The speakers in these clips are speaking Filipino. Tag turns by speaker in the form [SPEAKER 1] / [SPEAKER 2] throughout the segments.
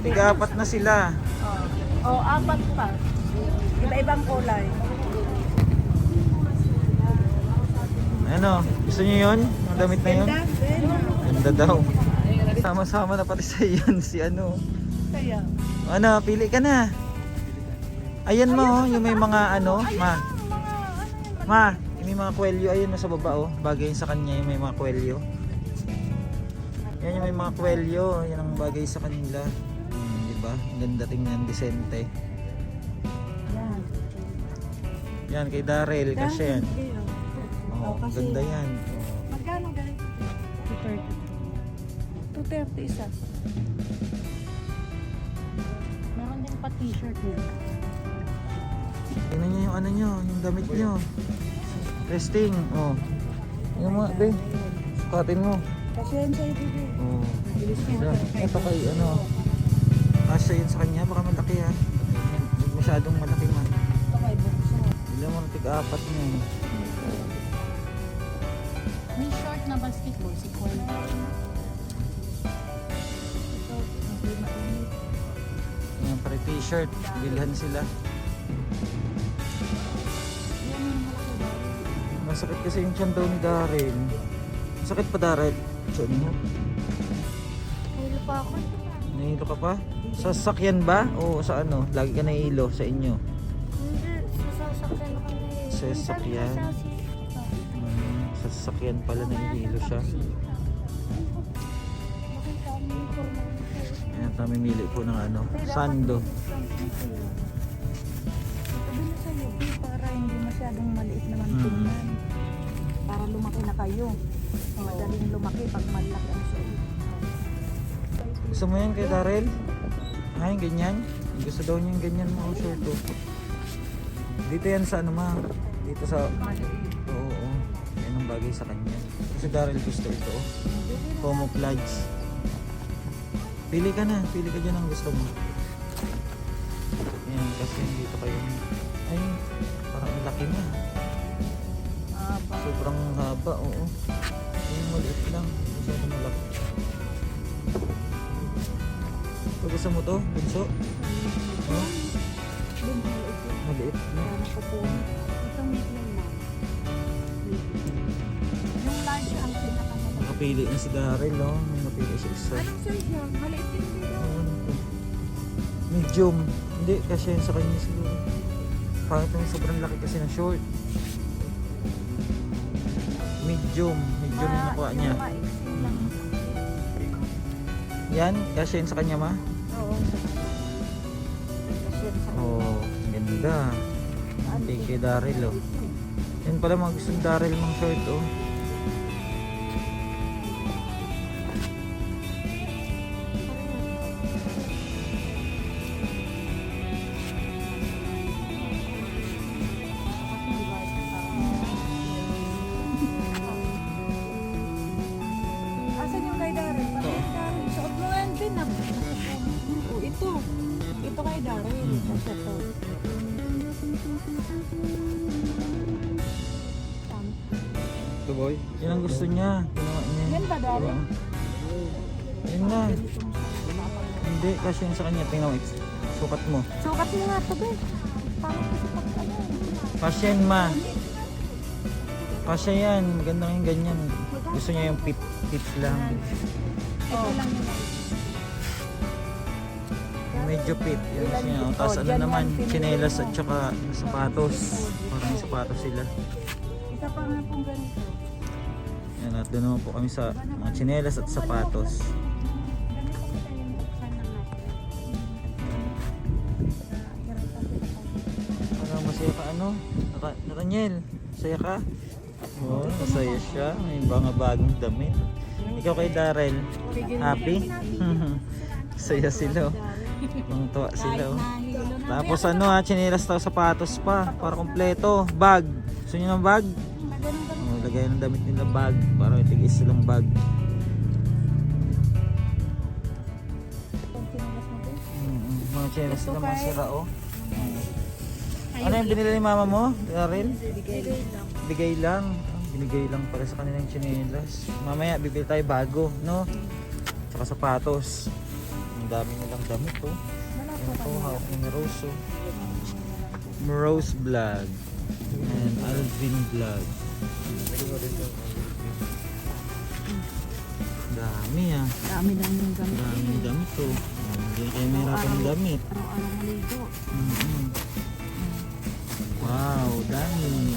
[SPEAKER 1] Tiga-apat na sila.
[SPEAKER 2] Oh, oh apat pa. Iba-ibang kulay.
[SPEAKER 1] Ano, gusto niyo yun? Ang damit na yun?
[SPEAKER 2] Ganda,
[SPEAKER 1] daw. Sama-sama na pati sa yun si ano.
[SPEAKER 2] Kaya.
[SPEAKER 1] Ano, pili ka na. Ayan mo, oh, yung may mga ano, ma. Ma, yung may mga kwelyo, ayun sa baba oh. Bagay sa kanya yung may mga kwelyo. Yan yung may mga kwelyo, yan ang bagay sa kanila. Ang ganda tingnan, desente.
[SPEAKER 2] Yan.
[SPEAKER 1] Yan kay Daryl, kasi yan. Oh,
[SPEAKER 2] Oh, kasi-
[SPEAKER 1] ganda yan.
[SPEAKER 2] Magkano guys? 230. 230 isa. Meron din pa t-shirt niya.
[SPEAKER 1] Tingnan niyo yung ano nyo, yung damit nyo. Resting, oh. Yung mga, be, sukatin mo.
[SPEAKER 2] Kasi yan sa'yo, bibig.
[SPEAKER 1] Oh. Ito kay ano. Kasya yun sa kanya, baka malaki ha. Masyadong malaki man. Bilang mo tig-apat niya. eh.
[SPEAKER 2] May short na basketball, si Kwan. Ito, hindi mainit.
[SPEAKER 1] Yan, pare t-shirt. Bilhan sila. Masakit kasi yung tiyan daw ni Darren. Masakit pa Darren? Tiyan mo.
[SPEAKER 2] Hilo pa ako.
[SPEAKER 1] Nahilo ka pa? Sa sasakyan ba? O sa ano? Lagi ka nahilo sa inyo?
[SPEAKER 2] Hindi, sasakyan ako na eh.
[SPEAKER 1] Sa sasakyan? Hmm, sa sasakyan pala nahihilo siya. Ayan, mamimili po ng ano, sando.
[SPEAKER 2] Sabi na sa'yo, para hindi masyadong maliit naman
[SPEAKER 1] Mm.
[SPEAKER 2] tingnan. Para lumaki na kayo. Madaling lumaki pag malaki.
[SPEAKER 1] Gusto mo yan kay Darrell? Ay, ganyan? Gusto daw niya yung ganyan mga short oh. Dito yan sa ano ma? Dito sa...
[SPEAKER 2] Maliit.
[SPEAKER 1] Oo, oo. Yan ang bagay sa kanya. Kasi Darrell gusto ito oh. Camouflage. Pili ka na. Pili ka dyan ang gusto mo. Yan, kasi dito kayo... Ay, parang ang laki na. Sobrang haba, oo. Yung maliit lang. Masyado malaki. Pag gusto mo to, bunso? Oh,
[SPEAKER 2] maliit yun.
[SPEAKER 1] maliit na.
[SPEAKER 2] Kaya nakukuha. Ito medium na. Yung large ang pinakamalaki.
[SPEAKER 1] Nakapili na si Daryl, oh. May napili siya isa.
[SPEAKER 2] Anong size yan? Maliit din dito.
[SPEAKER 1] Ano? Medium. Hindi, kasi yun sa kanya siguro. Pangit yung sobrang laki kasi ng short. Medium. Medium yung nakuha niya.
[SPEAKER 2] Yung.
[SPEAKER 1] Yan, kasi yun sa kanya ma. Oh, ganda. Kay Daryl, oh. Yan pala mga gusto ni Daryl ng short, oh. Yun sa kanya. Tingnan mo. Sukat mo.
[SPEAKER 2] Sukat mo nga ito, kasi pag ano.
[SPEAKER 1] Kasya yan ma. Kasya yan. Ganda yung ganyan. Gusto niya yung pit, pit lang.
[SPEAKER 2] Ito lang yung
[SPEAKER 1] Yung medyo pit. Yan gusto niya. Tapos
[SPEAKER 2] Oh,
[SPEAKER 1] ano naman, chinelas
[SPEAKER 2] mo.
[SPEAKER 1] at saka sapatos. Parang sapatos sila.
[SPEAKER 2] Isa pa nga pong ganito.
[SPEAKER 1] Yan, at doon naman po kami sa mga chinelas at sapatos. Naka, Nathaniel, masaya ka? Oo, masaya siya. May mga bagong damit. Ikaw kay Darrell, happy? Masaya sila. oh. Ang tuwa sila. oh.
[SPEAKER 2] Na.
[SPEAKER 1] Tapos ano ha, chinelas tayo sapatos pa. Para kompleto. Bag. Gusto niyo ng bag? Oh, lagay ng damit nila bag. Para may tigis silang bag. Mm, mga chinelas
[SPEAKER 2] Ito
[SPEAKER 1] nila mga
[SPEAKER 2] kay-
[SPEAKER 1] sira oh. Ano yung binili ni mama mo, Darrell?
[SPEAKER 2] Bigay lang.
[SPEAKER 1] Bigay lang. Ah, Binigay lang para sa kanilang chinelas. Mamaya bibili tayo bago, no? Tsaka sapatos. dami nilang damit oh.
[SPEAKER 2] Wala po
[SPEAKER 1] hawak ni Rose oh. Rose Vlog. And Alvin Vlog. Dami ah.
[SPEAKER 2] Dami lang yung gamit.
[SPEAKER 1] Daming damit oh. Hindi na kayo mahirapan ng damit.
[SPEAKER 2] Araw-araw maligo.
[SPEAKER 1] Mhm. Wow, dami.
[SPEAKER 2] 400.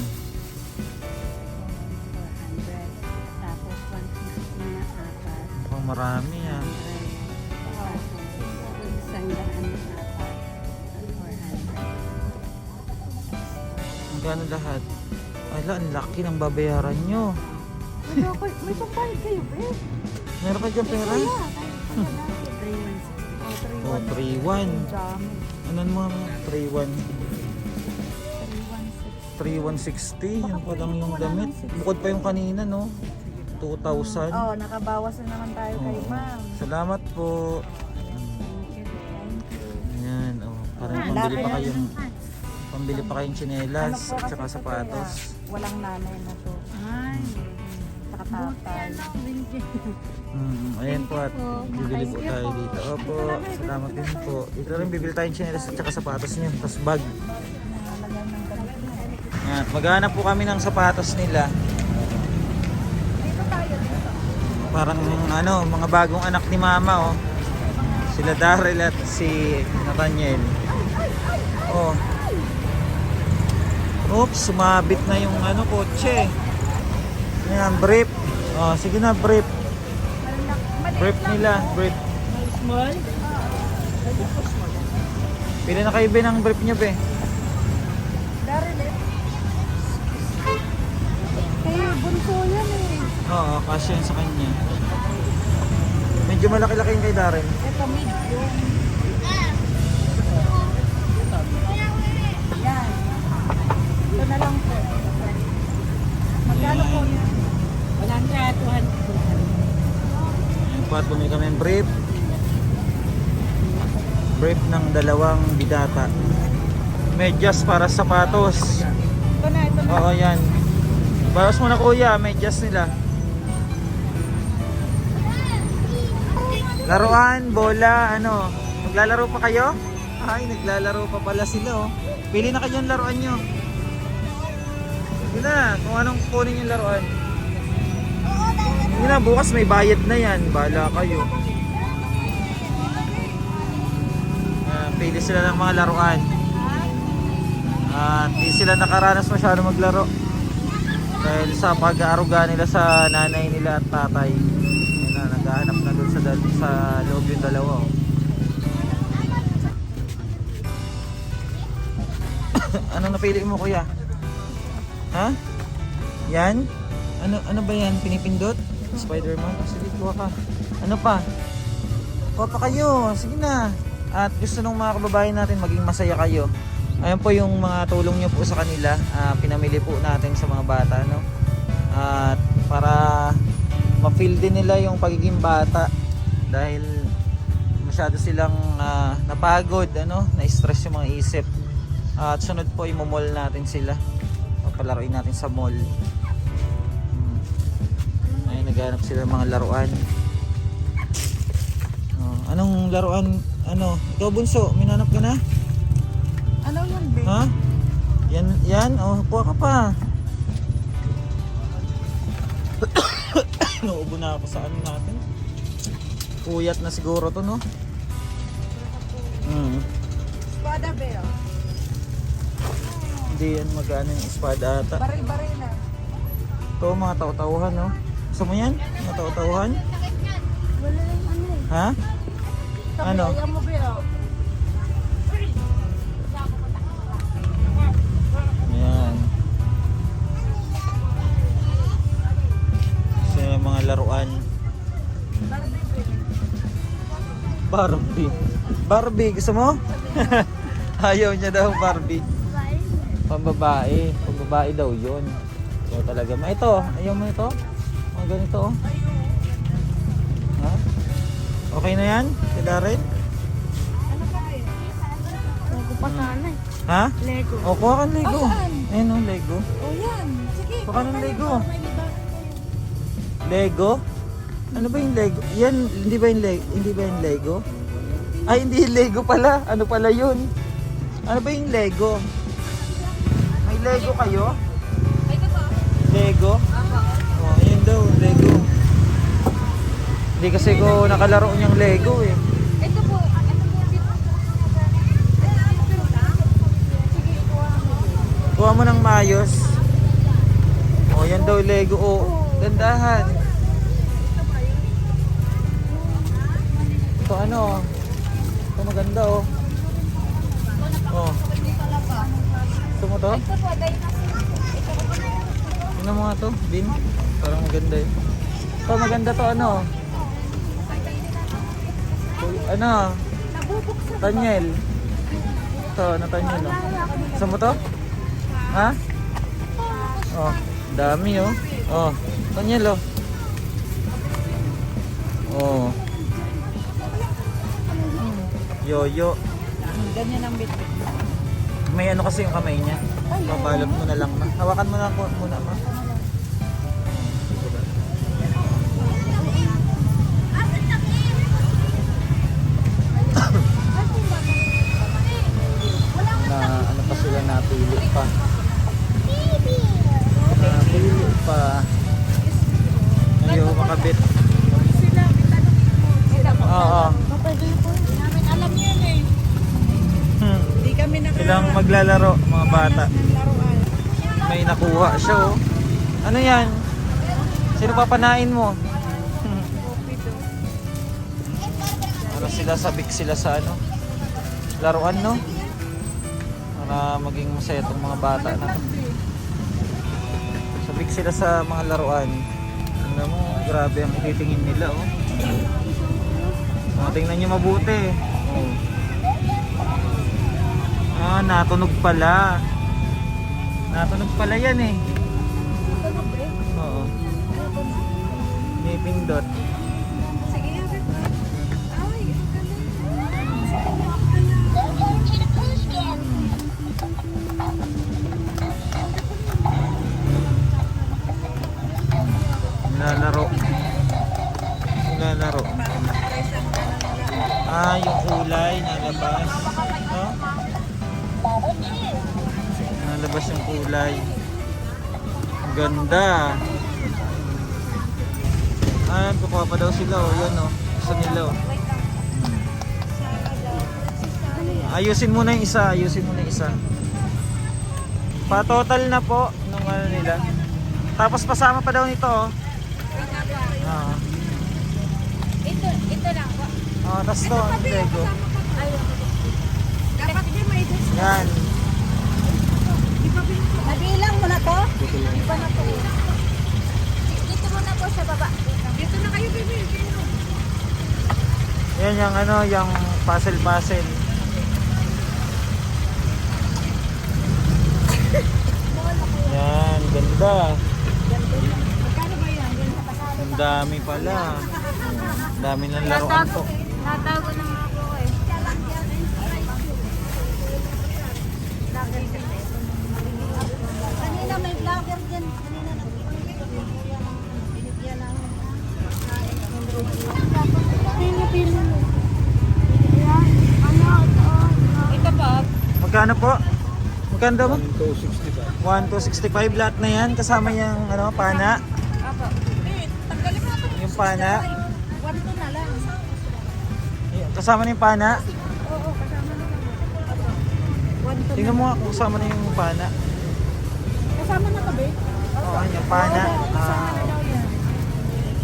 [SPEAKER 2] Tapos 150 na apat.
[SPEAKER 1] Mukhang marami ah.
[SPEAKER 2] Isang daan na apat. 400.
[SPEAKER 1] Magkano lahat? Ala, ang laki ng babayaran nyo.
[SPEAKER 2] May, pa- may pampayad kayo, eh.
[SPEAKER 1] Meron ka dyan pera?
[SPEAKER 2] Kaya, kaya dati. 316.
[SPEAKER 1] Oh, 3-1.
[SPEAKER 2] Ang dami.
[SPEAKER 1] Ano mo? 3-1.
[SPEAKER 2] 316.
[SPEAKER 1] 3-160. Yan pa lang yung damit. Bukod pa yung kanina, no? 2,000.
[SPEAKER 2] Oh, nakabawas na naman tayo kay
[SPEAKER 1] Oo.
[SPEAKER 2] ma'am.
[SPEAKER 1] Salamat po. Ayan, oh. Parang
[SPEAKER 2] Ah,
[SPEAKER 1] pambili pa kayong pambili pa kayong
[SPEAKER 2] Ano
[SPEAKER 1] tsinelas
[SPEAKER 2] po
[SPEAKER 1] at
[SPEAKER 2] kasi
[SPEAKER 1] saka
[SPEAKER 2] ito,
[SPEAKER 1] sapatos.
[SPEAKER 2] kaya Walang nanay na to. Ay. Saka tatay.
[SPEAKER 1] Mm, ayan po at bibili po tayo dito. Opo, salamat din po. Dito rin bibili tayong tsinelas at saka sapatos niyo. Tapos bag. Ayan, maghanap po kami ng sapatos nila. Parang ano, mga bagong anak ni mama oh. Sila Daryl at si Nathaniel. Oh. Oops, sumabit na yung ano kotse. Ayan, brief. Oh, sige na, brief. Brief nila, brief.
[SPEAKER 2] Small?
[SPEAKER 1] Pili na kayo be ng brief niyo be. Oo, kasya yun sa kanya. Medyo malaki-laki yung kay Daryl.
[SPEAKER 2] Ito medium. Yan. Ito na lang po. Magkano po yan? Wala nga, 200.
[SPEAKER 1] Ayan po at bumili kami ng brief. Brief ng dalawang bidata. Medyas para sa sapatos.
[SPEAKER 2] Ito na, ito na.
[SPEAKER 1] Oo, yan. Bawas mo na kuya, medyas nila. Laruan, bola, ano. Maglalaro pa kayo? Ay, naglalaro pa pala sila oh. Pili na kayo ng laruan nyo. Pili na, kung anong kunin yung laruan. Hindi na, bukas may bayad na yan. Bala kayo. Ah, pili sila ng mga laruan. At di sila nakaranas masyado maglaro. Dahil sa pag-aaruga nila sa nanay nila at tatay. Yun na, naghahanap doon sa, loob yung dalawa. Oh. Anong napili mo kuya? Ha? Yan? Ano ano ba yan? Pinipindot? Spider-Man? Oh, sige, kuha ka. Ano pa? Kuha pa kayo. Sige na. At gusto ng mga kababayan natin maging masaya kayo. Ayan po yung mga tulong nyo po sa kanila. Ah, pinamili po natin sa mga bata. No? At para ma-feel din nila yung pagiging bata. Dahil masyado silang ah, napagod, ano? na-stress yung mga isip. At sunod po, imomall natin sila. Papalaroin natin sa mall. Hmm. Ayun, naghanap sila ng mga laruan. Oh, anong laruan? Ano? Ikaw bunso, minanap ka na?
[SPEAKER 2] Ano yan, babe?
[SPEAKER 1] Ha? Yan, yan? Oh, kuha ka pa. Nauubo na ako sa ano natin. Puyat na siguro to, no? Hmm.
[SPEAKER 2] Espada, babe.
[SPEAKER 1] Hindi yan magano yung espada ata.
[SPEAKER 2] Baril-baril na.
[SPEAKER 1] Ito, mga tao-tauhan, no? Gusto mo yan? Mga tao-tauhan?
[SPEAKER 2] Wala lang ano eh.
[SPEAKER 1] Ha? Ano? Yung mga laruan. Barbie. Barbie, gusto mo? Ayaw niya daw Barbie. Pambabae. Pambabae daw yun. Ito talaga. Ma, ito, ayaw mo ito? Mga ganito oh. Ha? Okay na yan? Si Darren?
[SPEAKER 2] Lego pa sana eh.
[SPEAKER 1] Ha?
[SPEAKER 2] Lego.
[SPEAKER 1] O, kuha ka ng Lego.
[SPEAKER 2] Saan?
[SPEAKER 1] Ayun oh, Lego.
[SPEAKER 2] Oh, yan. Sige.
[SPEAKER 1] Baka ng Lego. Lego? Ano ba yung Lego? Yan, hindi ba yung Lego? Hindi ba yung Lego? Ay, hindi yung Lego pala. Ano pala yun? Ano ba yung Lego? May Lego kayo?
[SPEAKER 2] Ito po.
[SPEAKER 1] Lego?
[SPEAKER 2] Apo.
[SPEAKER 1] Oh, yun daw, Lego. Hindi kasi ko nakalaro niyang Lego eh.
[SPEAKER 2] Ito po. Ito po. Dito. Sige, kuha mo.
[SPEAKER 1] Kuha mo ng maayos. Oh, yan daw Lego. Oh, gandahan. Ito ano? Ito maganda oh. Oh, gusto mo to?
[SPEAKER 2] Ito. Ito.
[SPEAKER 1] Ano mo nga to? Bin? Parang maganda eh. Ito maganda to ano? Ano? Tanyel. Ito, ano Tanyel oh. Gusto mo to? Ha? Oh, dami oh. Oh, Tanyel oh. Oh. Yoyo.
[SPEAKER 2] Ganyan ang bitbit.
[SPEAKER 1] May ano kasi yung kamay niya. Babalot mo na lang ma. Hawakan mo na ako muna ma. na ano pa sila napili pa. Napili pa. Ayaw makabit.
[SPEAKER 2] Sila, itanong mo.
[SPEAKER 1] Oo.
[SPEAKER 2] Pwede po. Namin alam yan eh.
[SPEAKER 1] Hmm.
[SPEAKER 2] Hindi kami naka...
[SPEAKER 1] Silang maglalaro mga bata. May nakuha siya oh. Ano yan? Sino papanain mo? Para sila sabik sila sa ano? Laruan no? Para maging masaya itong mga bata na. Sabik sila sa mga laruan. Tingnan mo, grabe ang ititingin nila oh. Tingnan nyo mabuti. Oh. Ah, natunog pala. Natunog pala yan eh. Oo. May pindot.
[SPEAKER 2] Sige nga, Beth. Ay, ang galing.
[SPEAKER 1] Nilalaro. Nilalaro. Ah, yung kulay nalabas. No? Nalabas yung kulay. Ang ganda. Ah, kukuha pa daw sila oh. Yan oh. Isa nila oh. Ayusin muna yung isa. Ayusin muna yung isa. Pa-total na po nung ano nila. Tapos pasama pa daw nito oh. Ah.
[SPEAKER 2] Ito, ito lang po.
[SPEAKER 1] Ah, tapos to, ang Lego.
[SPEAKER 2] Ayun. Dapat din may.
[SPEAKER 1] Yan.
[SPEAKER 2] Nabilang mo na to? Di pa na to. Dito mo na po sa baba. Dito na kayo, baby.
[SPEAKER 1] Yan yung ano, yung puzzle-puzzle. Yan, ganda.
[SPEAKER 2] Magkano ba yan?
[SPEAKER 1] Ang dami pala. Ang dami ng laruan to.
[SPEAKER 2] Natago na nga
[SPEAKER 1] Magkano daw mo?
[SPEAKER 3] 265.
[SPEAKER 1] 1,265 lahat na yan. Kasama yung ano, pana.
[SPEAKER 2] Apo. Eh, tanggalin mo na ito.
[SPEAKER 1] Yung pana.
[SPEAKER 2] One to na lang.
[SPEAKER 1] Kasama na yung pana.
[SPEAKER 2] Oo, kasama na lang. Apo.
[SPEAKER 1] Tingnan mo nga kung kasama na yung pana.
[SPEAKER 2] Kasama na to, babe?
[SPEAKER 1] Oo, yung pana.
[SPEAKER 2] Kasama
[SPEAKER 1] Ah,
[SPEAKER 2] na daw yan.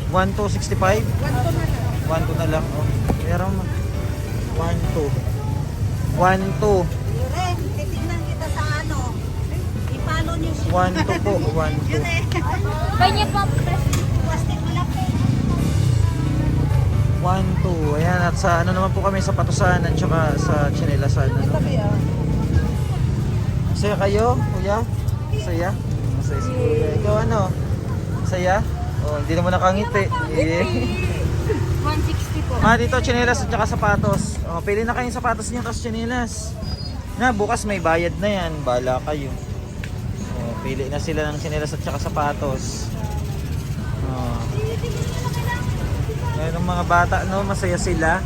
[SPEAKER 1] 1,265.
[SPEAKER 2] One to na lang.
[SPEAKER 1] 1, 2 na lang. Oh. Pero 1, 2. 1, 2 po. 1, 2.
[SPEAKER 2] Kanya malaki.
[SPEAKER 1] 1, 2. Ayan, at sa ano naman po kami sa patusan at saka sa chinelasan. Ano? Masaya kayo, kuya? Masaya? Masaya si kuya. Ikaw ano? Masaya? Oh, hindi naman nakangiti. Eh.
[SPEAKER 2] 160 po.
[SPEAKER 1] Ah, dito chinelas at saka sapatos. Oh, pili na kayong sapatos niyo tapos chinelas. Na, bukas may bayad na yan. Bala kayo. Pili na sila ng chinelas at saka sapatos. Oh. Ngayon mga bata, no, masaya sila.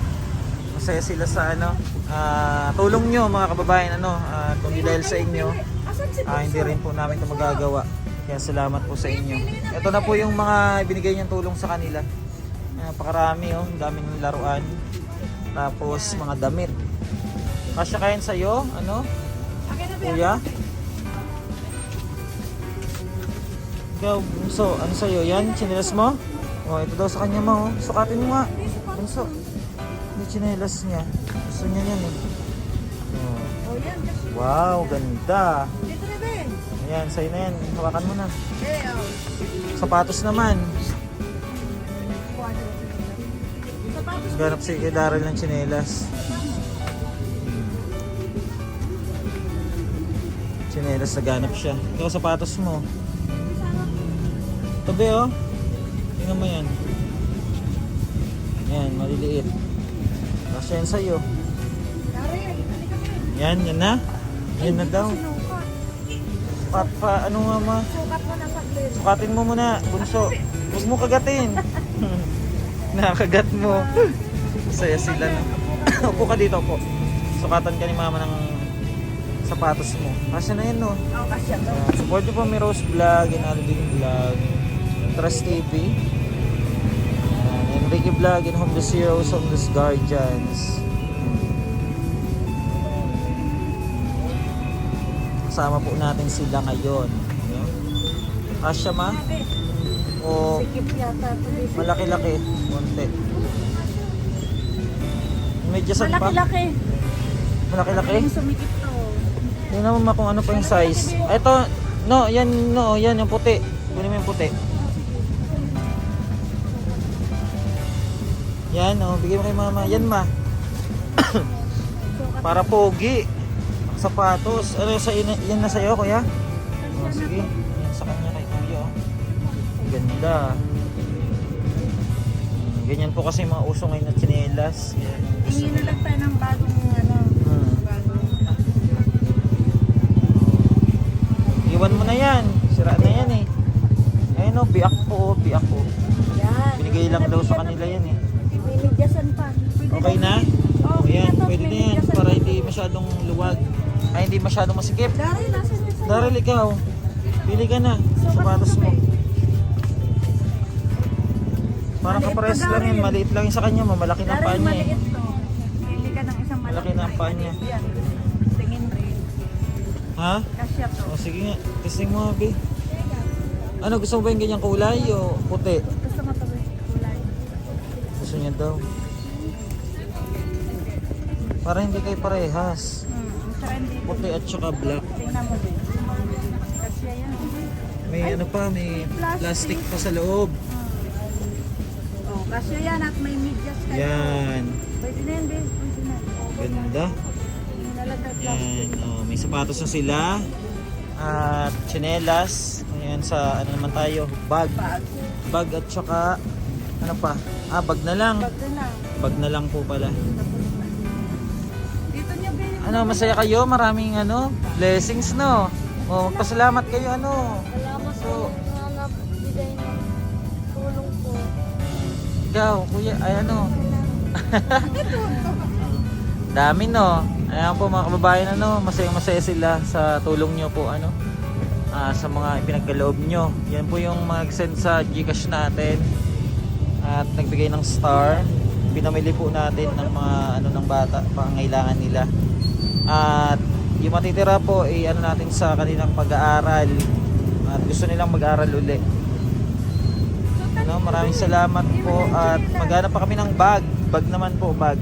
[SPEAKER 1] masaya sila sa ano, ah, tulong nyo mga kababayan ano, at kung hindi dahil sa inyo, ah, hindi rin po namin ito magagawa. Kaya salamat po sa inyo. Ito na po yung mga ibinigay niyang tulong sa kanila. Napakarami oh, daming laruan. Tapos mga damit. Kasya kayan sa'yo, ano? Kuya? Ikaw, bunso, ano sa'yo? Yan, chinelas mo? Oh, ito daw sa kanya mo. Oh. Sukatin mo nga. Bunso. Yung chinelas niya. Gusto niya yan eh. Oh. Wow, ganda.
[SPEAKER 2] Dito na, Ben.
[SPEAKER 1] Ayan, sa'yo na yan. Hawakan mo na.
[SPEAKER 2] Eh, oh.
[SPEAKER 1] Sapatos naman. Ganap si kay Daryl ng chinelas. Chinelas na ganap siya. Ikaw sapatos mo. Tabi oh. Tingnan mo yan. Yan, maliliit. Kasi yan sa'yo. Yan, yan na. Yan na daw.
[SPEAKER 2] Sinukat.
[SPEAKER 1] Pa, ano nga ma?
[SPEAKER 2] Sukat mo ng saglit.
[SPEAKER 1] Sukatin mo muna, bunso. Huwag mo kagatin. Nakagat mo. Saya sila no. Upo ka dito po. Sukatan ka ni mama ng sapatos mo. Kasi na yan no.
[SPEAKER 2] Oh, kasya to.
[SPEAKER 1] Uh, support nyo po may Rose Vlog, and Alvin Vlog, Trust TV, uh, Enrique Vlog, and Homeless Heroes, Homeless Guardians. Kasama po natin sila ngayon. Kasya ma? O malaki-laki? Konti. Medyasan pa?
[SPEAKER 2] Malaki-laki.
[SPEAKER 1] Malaki-laki?
[SPEAKER 2] Sumikip to.
[SPEAKER 1] Tingnan mo ma kung ano pa yung size. Ito, no, yan, no, yan yung puti. Kunin mo yung puti. Yan, oh, bigay mo kay mama. Yan, ma. Para pogi. Sapatos. Ano, sa, yan, yan na sa'yo, kuya? Oh, sige. Yan sa kanya kay kuya. oh. Ganda. Ganyan po kasi mga uso ngayon na. Gusto
[SPEAKER 2] Tingin na lang tayo ng bagong ano.
[SPEAKER 1] Hmm.
[SPEAKER 2] Bagong.
[SPEAKER 1] Iwan mo na yan. Sira na yan eh. Ayun o, biak po o, biak po.
[SPEAKER 2] Yan.
[SPEAKER 1] Binigay lang daw sa kanila yan eh. Okay na?
[SPEAKER 2] Oh,
[SPEAKER 1] O yan,
[SPEAKER 2] to,
[SPEAKER 1] pwede na yan. Para
[SPEAKER 2] pa.
[SPEAKER 1] hindi masyadong luwag. Ay, hindi masyadong masikip.
[SPEAKER 2] Dari, nasa niya sa'yo?
[SPEAKER 1] Daryl, ikaw. Pili ka na. Sapatos mo. Parang kapares
[SPEAKER 2] pa,
[SPEAKER 1] lang yan.
[SPEAKER 2] Daryl.
[SPEAKER 1] Maliit lang yung sa kanya. Mamalaki ng
[SPEAKER 2] Dari,
[SPEAKER 1] paa niya eh.
[SPEAKER 2] maliit to. Pili ka ng isang malaki.
[SPEAKER 1] Malaki na ang paa niya.
[SPEAKER 2] Yan. Tingin rin.
[SPEAKER 1] Ha?
[SPEAKER 2] Kasya to.
[SPEAKER 1] O sige nga. Testing mo, Abi. Ano, gusto mo ba yung ganyang kulay o puti?
[SPEAKER 2] Gusto mo to, kulay.
[SPEAKER 1] Gusto niya daw. Para hindi kayo parehas.
[SPEAKER 2] Tsaka hindi.
[SPEAKER 1] Puti at saka black.
[SPEAKER 2] Tingnan mo din. Yan.
[SPEAKER 1] May ano pa, may plastic pa sa loob.
[SPEAKER 2] Oh, kasya yan at may medyas kayo.
[SPEAKER 1] Yan.
[SPEAKER 2] Pwede na yan, babe. Pwede na.
[SPEAKER 1] Ganda. Yan.
[SPEAKER 2] plastic.
[SPEAKER 1] Oh, may sapatos na sila. At chinelas. Ayan sa ano naman tayo, bag.
[SPEAKER 2] Bag.
[SPEAKER 1] Bag at saka ano pa? Ah, bag na lang.
[SPEAKER 2] Bag na.
[SPEAKER 1] Bag na lang po pala. Ano, masaya kayo? Maraming ano, blessings no. Oh, magpasalamat kayo ano.
[SPEAKER 3] Salamat po na nagbigay ng tulong po.
[SPEAKER 1] Ikaw, kuya, ay ano. Dami no. Ayan po mga kababayan ano, masayang masaya sila sa tulong nyo po ano. ah, sa mga ipinagkaloob nyo. Yan po yung mag-send sa Gcash natin. At nagbigay ng star. Pinamili po natin ng mga ano ng bata, pangangailangan nila. At yung matitira po ay ano natin sa kanilang pag-aaral. At gusto nilang mag-aaral uli. No, maraming salamat po at maghanap pa kami ng bag. Bag naman po, bag.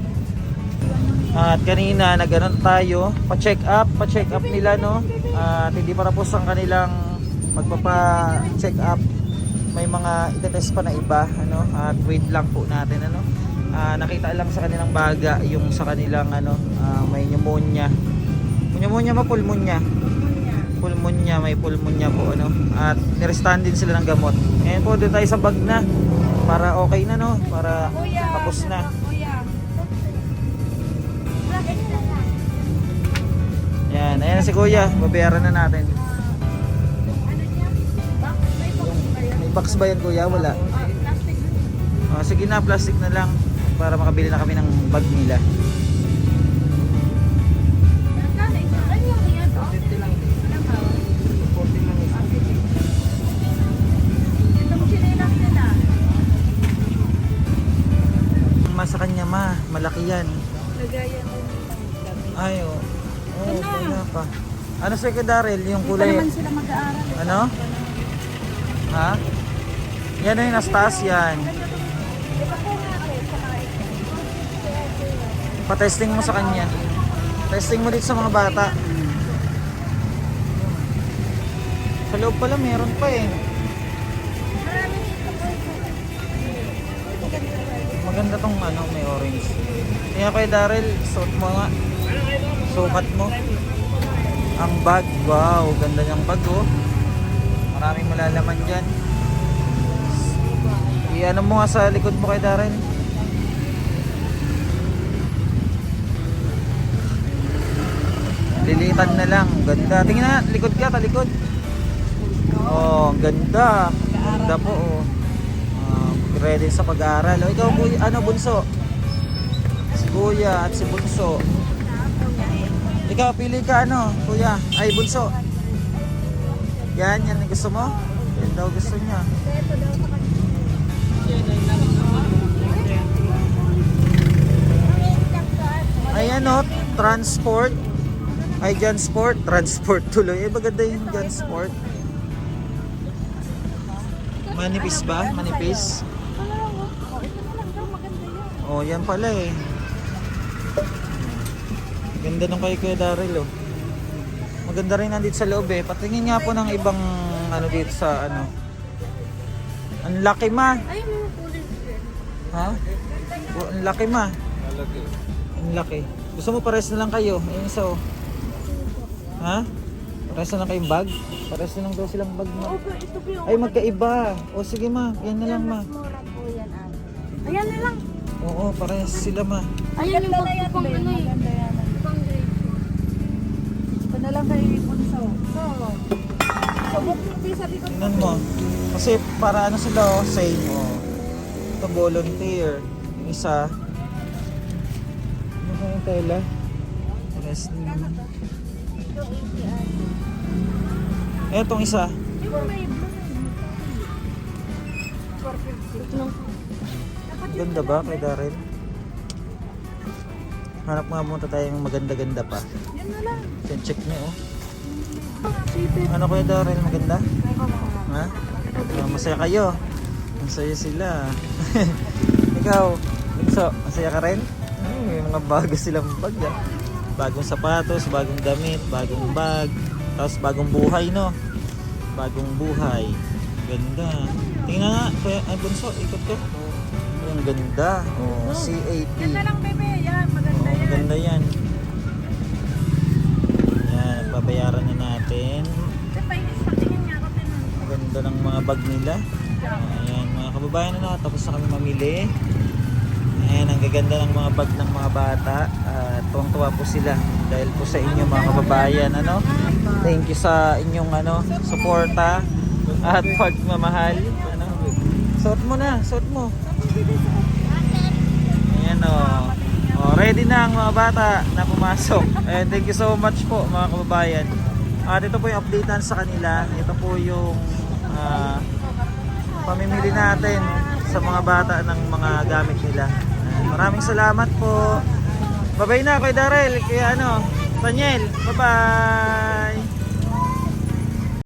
[SPEAKER 1] At kanina nag-ano tayo, pa-check up, pa-check up nila no. At hindi para po sa kanilang magpapa-check up. May mga itetest pa na iba ano at wait lang po natin ano. Ah, nakita lang sa kanilang baga yung sa kanilang ano ah, may pneumonia. Pneumonia ba pulmonya? pulmonya, may pulmonya po ano. At nirestan din sila ng gamot. Ngayon po doon tayo sa bag na para okay na no, para tapos na. Yan, ayan si Kuya, babayaran na natin.
[SPEAKER 2] Ano? May box ba yan?
[SPEAKER 1] Kuya? Wala.
[SPEAKER 2] Ah.
[SPEAKER 1] Oh, sige na, plastic na lang para makabili na kami ng bag nila.
[SPEAKER 3] Ma sa kanya ma. Malaki yan.
[SPEAKER 1] Lagayan ay oh, oh
[SPEAKER 2] wala
[SPEAKER 1] pa. Ano sa Darrell yung kulay
[SPEAKER 2] hindi pa sila mag-aaral.
[SPEAKER 1] Ano? Ha? Yan na yung Nastas yan. Pa-testing mo sa kanya. Testing mo dito sa mga bata. Sa loob pala meron pa eh. Maganda tong ano, may orange. Kaya kay Daryl, suot mo nga. Sukat mo. Ang bag, wow, ganda niyang bag oh. Maraming malalaman dyan. I-ano mo nga sa likod mo kay Daryl. Lilitan na lang. Ganda. Tingnan na, likod ka, talikod. Oh, ganda. Ganda po oh. Ah, ready sa pag-aaral. O, ikaw, kuya, ano, bunso? Si kuya at si bunso. Ikaw, pili ka ano, kuya. Ay, bunso. Yan, yan ang gusto mo? Yan daw gusto niya.
[SPEAKER 3] Ito daw sa kanya.
[SPEAKER 1] Ay, ano, transport. Ay, Jan Sport. Transport tuloy. Eh, maganda yung Jan Sport. Manipis ba? Manipis?
[SPEAKER 3] Oh. Yan.
[SPEAKER 1] Pala eh. Ganda nung kay Kuya Daryl oh. Maganda rin nandito sa loob eh. Patingin nga po ng ibang ano dito sa ano. Ang laki ma.
[SPEAKER 3] Ay, mga kulay.
[SPEAKER 1] Ha? Oh, ang laki ma. Ang laki. Gusto mo pares na lang kayo. Ayun oh. Ha? Pares na lang kayong bag? Pares na lang daw silang bag ma.
[SPEAKER 3] Ito po yung...
[SPEAKER 1] Ay magkaiba. O sige ma, yan na lang ma.
[SPEAKER 3] Mas mura po yan, ate. Ayan na lang.
[SPEAKER 1] Oo, pares sila ma.
[SPEAKER 3] Ayan yung pag pang ano eh.
[SPEAKER 2] Maganda yan.
[SPEAKER 3] Pang grade.
[SPEAKER 2] Ito na lang kay Bunso. So, subok mo din sa likod.
[SPEAKER 1] Tingnan mo. Kasi para ano sila oh, same oh. Ito volunteer. Yung isa. Ano ba yung tela? Rest naman.
[SPEAKER 3] Ito, 80 ate.
[SPEAKER 1] Etong isa. Ganda ba kay Daryl? Hanap nga muna tayong maganda-ganda pa.
[SPEAKER 2] Yan na lang.
[SPEAKER 1] Yan, check niyo oh. Ano kay Daryl maganda? Ha? Ah, masaya kayo. Masaya sila. Ikaw, Bunso, masaya ka rin? Ay, may mga bago silang bag ah. Bagong sapatos, bagong damit, bagong bag. Tapos bagong buhay, no? Bagong buhay. Ganda. Tingnan nga, kuya, ay Bunso, ikot ko. Ang ganda. Oh, CAP.
[SPEAKER 2] Yan na lang, bebe. Yan, maganda
[SPEAKER 1] Oo,
[SPEAKER 2] yan.
[SPEAKER 1] maganda yan. Yan, babayaran na natin. Ang ganda ng mga bag nila. Ayan, mga kababayan na tapos na kami mamili. Ayan, ang gaganda ng mga bag ng mga bata. At tuwang-tuwa po sila dahil po sa inyo mga kababayan. Ano? Thank you sa inyong ano, suporta at pagmamahal. Ano? Suot mo na, suot mo. Ayan o. Oh. ready na ang mga bata na pumasok. And thank you so much po mga kababayan. At ito po yung updatean sa kanila. Ito po yung ah, pamimili natin sa mga bata ng mga gamit nila. Maraming salamat po. Babay na kay Darrell, kaya ano, Daniel, bye-bye!